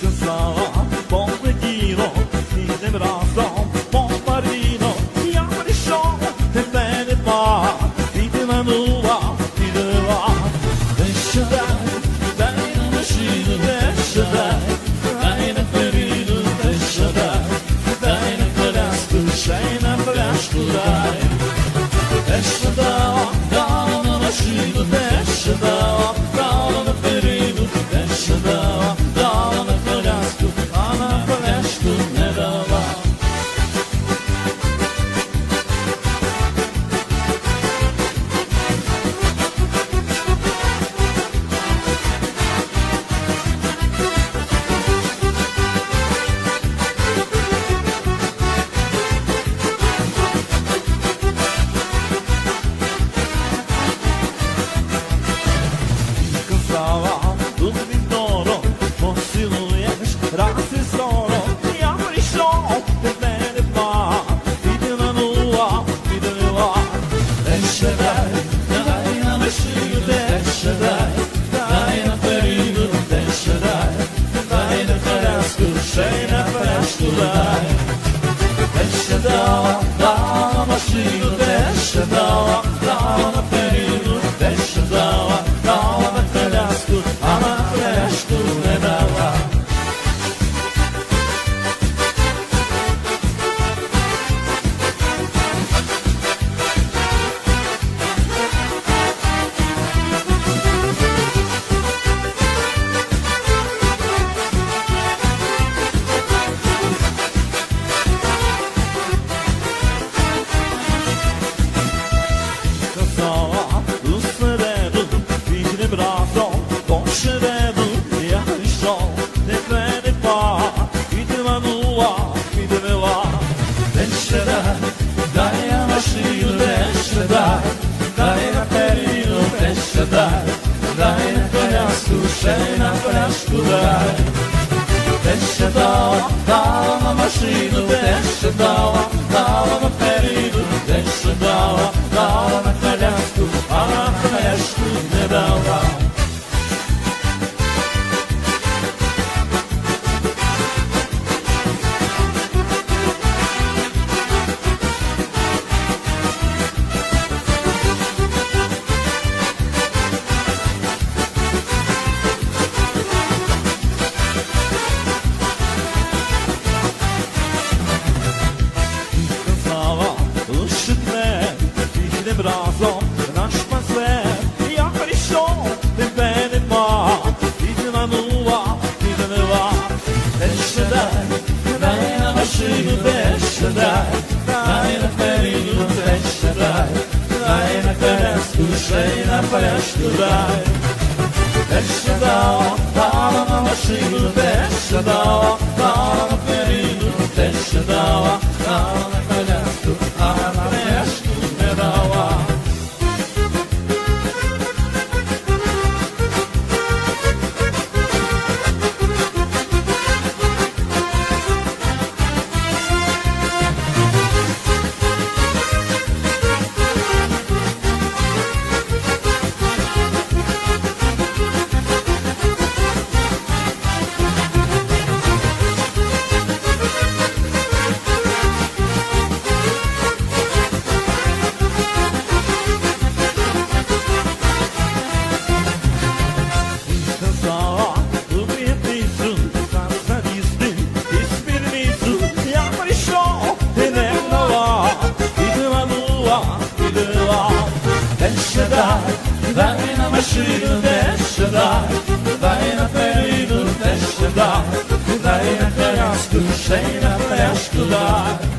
canção bedava дай, дай на коляску, ще на коляску дай, те ще дала, дала на машину, те ще дала, дала на переду, те ще дала, дала на коляску, а на коляску не дала. разом наш пасе, я прийшов, тебе нема, відманула, віднила, те ще дай, дай на машину, те дай, дай на перину, те ще дай, дай на колеску, на пешку дай. Те ще дала, дала на машину, те ще дала, дала перину, те ще дала, дала Schütteln der Schöda, deine Ferien und der Schöda, deine Ferien, du schöne Ferien,